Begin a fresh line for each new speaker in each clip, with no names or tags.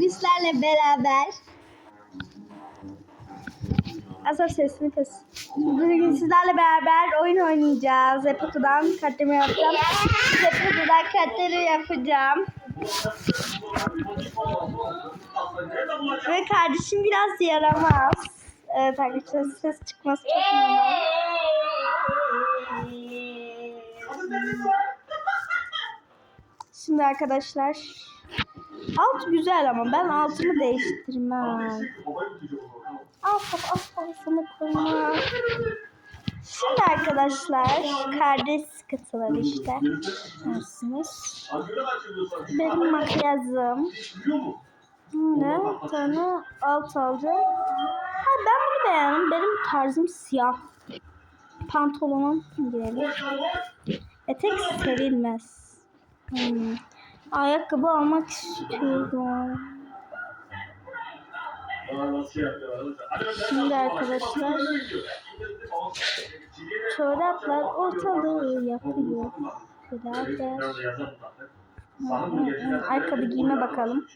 bugün sizlerle beraber Asaf sesimi kes. Bugün sizlerle beraber oyun oynayacağız. Zepoto'dan kartlarımı yapacağım. Zepoto'dan kartları yapacağım. Ve kardeşim biraz yaramaz. Evet arkadaşlar ses çıkması çok normal. Şimdi arkadaşlar alt güzel ama ben altımı değiştirmem. Alt top alt kafasını koyma. Şimdi arkadaşlar kardeş sıkıntıları işte. Dersiniz. Benim makyajım. Ne? Tane alt alacağım. Ha ben bunu beğendim. Benim tarzım siyah. Pantolonum giyelim. Etek sevilmez. Hmm. Ayakkabı almak istiyorum. Şimdi arkadaşlar çoraplar ortalığı yapıyor. Birader. Ayakkabı giyime bakalım.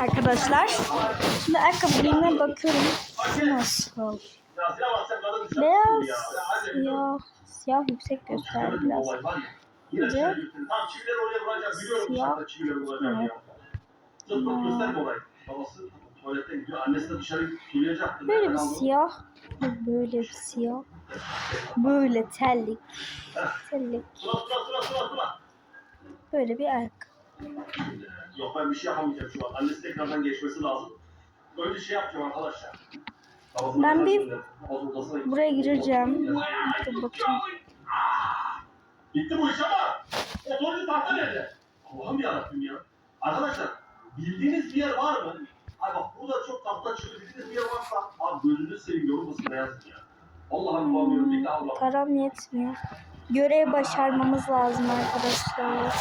Arkadaşlar şimdi ayakkabı giyime bakıyorum. Nasıl? Beyaz, siyah, siyah yüksek göster biraz. Bence siyah. Evet. Böyle bir siyah, böyle bir siyah, böyle tellik, tellik, böyle bir ayakkabı.
Yok ben bir şey yapamayacağım şu an. Annesi tekrardan geçmesi lazım. Önce şey yapacağım arkadaşlar.
Ben bir. Buraya gireceğim. Dur bakayım.
Bitti bu iş ama motorcu tahta nerede? Allah'ım yarabbim ya. Arkadaşlar bildiğiniz bir yer var mı? Ay bak burada çok tahta çıkıyor. Bildiğiniz bir yer varsa abi gözünü seveyim yorulmasın ne yazık ya. Allah'ım bulamıyorum. Daha Allah'ım.
Param yetmiyor. Görev başarmamız lazım arkadaşlar.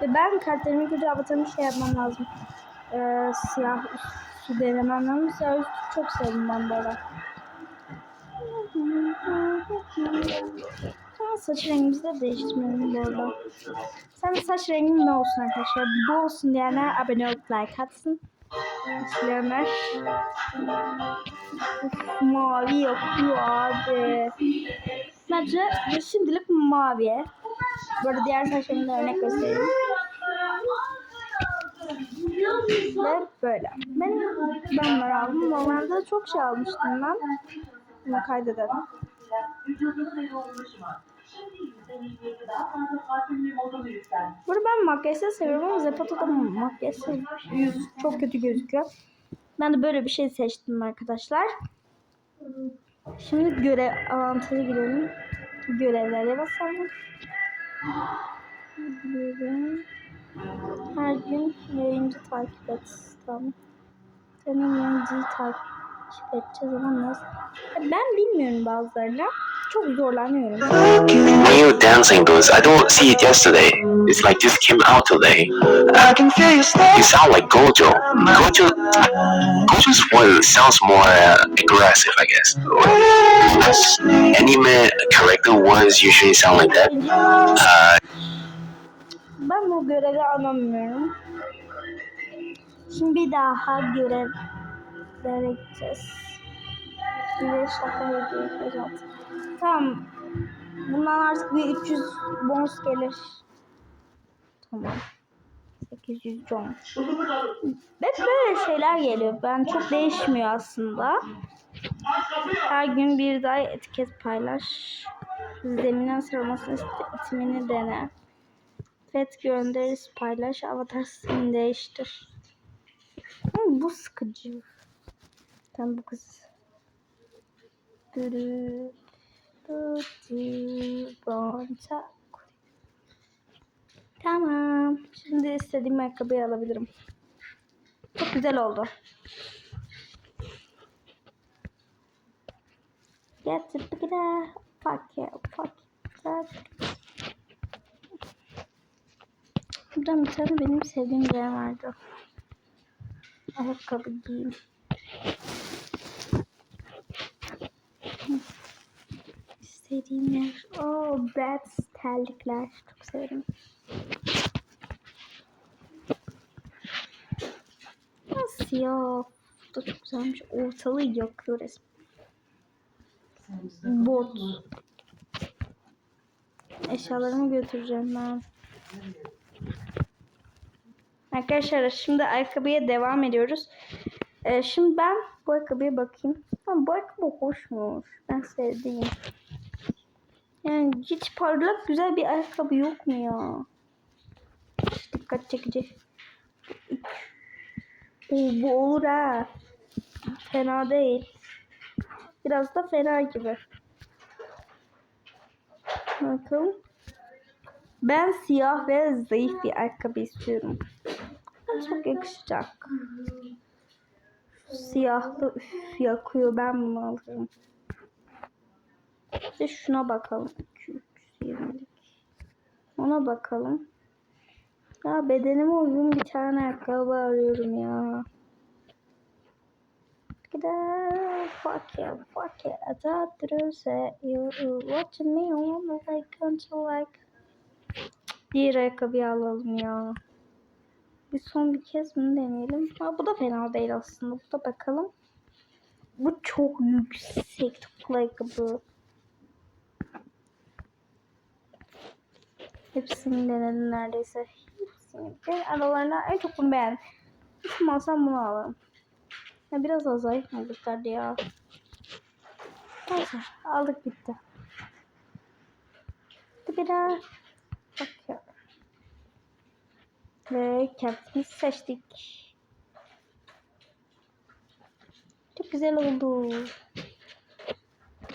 Ve ben kartlarımı kötü avatarımı şey yapmam lazım. Ee, siyah üstü denemem lazım. Siyah üstü çok sevdim ben. Ama saç rengimizi de değiştirmeyelim bu arada. Sen de saç rengin ne olsun arkadaşlar? Bu olsun diyenler abone olup like atsın. İsteyenler. Mavi yapıyor abi. Bence şimdilik mavi. Böyle diğer saçlarımı da örnek göstereyim. Ve böyle. Ben bunları aldım. Normalde çok şey almıştım ben. Bunu kaydedelim.
Vücudunun yoğunlaşımı. Şimdi %27 daha fazla parfümlü modunu yükseldi.
Burada ben makyajı seviyorum ama Zepato'da makyajı yüz çok kötü gözüküyor. Ben de böyle bir şey seçtim arkadaşlar. Şimdi görev avantajı girelim. Görevlere basalım. Her gün yayıncı takip et. Tamam. Senin yayıncıyı takip edeceğiz ama nasıl? Ben bilmiyorum bazılarını. Çok zorlanıyorum.
When you're dancing those, I don't see it yesterday. It's like just came out today.
I can feel you.
You sound like Gojo. Gojo, Gojo's voice sounds more uh, aggressive, I guess. Anime character voice usually sound like that. Uh,
Ben bu görevi alamıyorum. Şimdi bir daha görevlere gideceğiz. Bir şaka yapıyoruz. Tamam. Bundan artık bir 300 bonus gelir. Tamam. 800 can. Hep böyle şeyler geliyor. Ben çok değişmiyor aslında. Her gün bir daha etiket paylaş. Zeminen sıralamasını ismini dene. FET gönderisi paylaş. Avatar stilini değiştir. Ama bu sıkıcı. Tam bu kız. Dürü. Dürü. Bonçak. Tamam. Şimdi istediğim ayakkabıyı alabilirim. Çok güzel oldu. Get it together. Fuck yeah. Fuck yeah. Buradan bir tane benim sevdiğim yer vardı. Ayakkabı giyeyim. İstediğim yer. Oh, Bratz terlikler. Çok severim. siyah. Bu da çok güzelmiş. Ortalığı yakıyor resmen. Bot. Eşyalarımı götüreceğim ben. Arkadaşlar şimdi ayakkabıya devam ediyoruz. Ee, şimdi ben bu ayakkabıya bakayım. Ha, bu ayakkabı hoşmuş. Ben sevdiğim. Yani hiç parlak güzel bir ayakkabı yok mu ya? Dikkat çekici. Oo, bu olur ha. Fena değil. Biraz da fena gibi. Bakalım. Ben siyah ve zayıf bir ayakkabı istiyorum. Çok yakışacak. Siyahlı üf, yakıyor. Ben bunu alırım. De şuna bakalım. 220'lik. Ona bakalım. Ya bedenime uygun bir tane ayakkabı arıyorum ya. Gider fuck yeah fuck yeah I thought to say you watching me on like to like Diğer ayakkabıyı alalım ya. Bir son bir kez bunu deneyelim. Ha, bu da fena değil aslında. Bu da bakalım. Bu çok yüksek topuklu ayakkabı. Hepsini denedim neredeyse. Hepsini. Ben aralarından en çok bunu beğendim. Hiç alsam bunu alalım. Ya biraz az zayıf mı ya. Neyse aldık bitti. Bir daha bakıyorum. Ve kendimizi seçtik. Çok güzel oldu.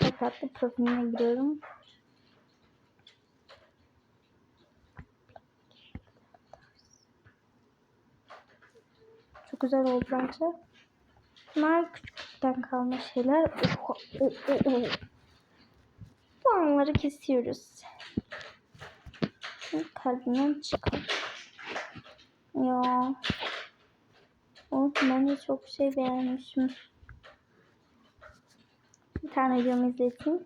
Dikkatli profiline giriyorum. Çok güzel oldu bence. Bunlar küçükten kalma şeyler. Oh, oh, oh, oh. Bu anları kesiyoruz. Şimdi kalbimden çıkalım. Ya. Oh, ben de çok şey beğenmişim. Bir tane videomu izleteyim.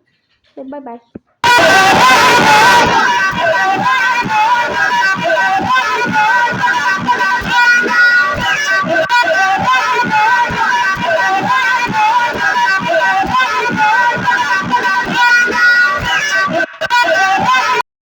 Ve bay bay.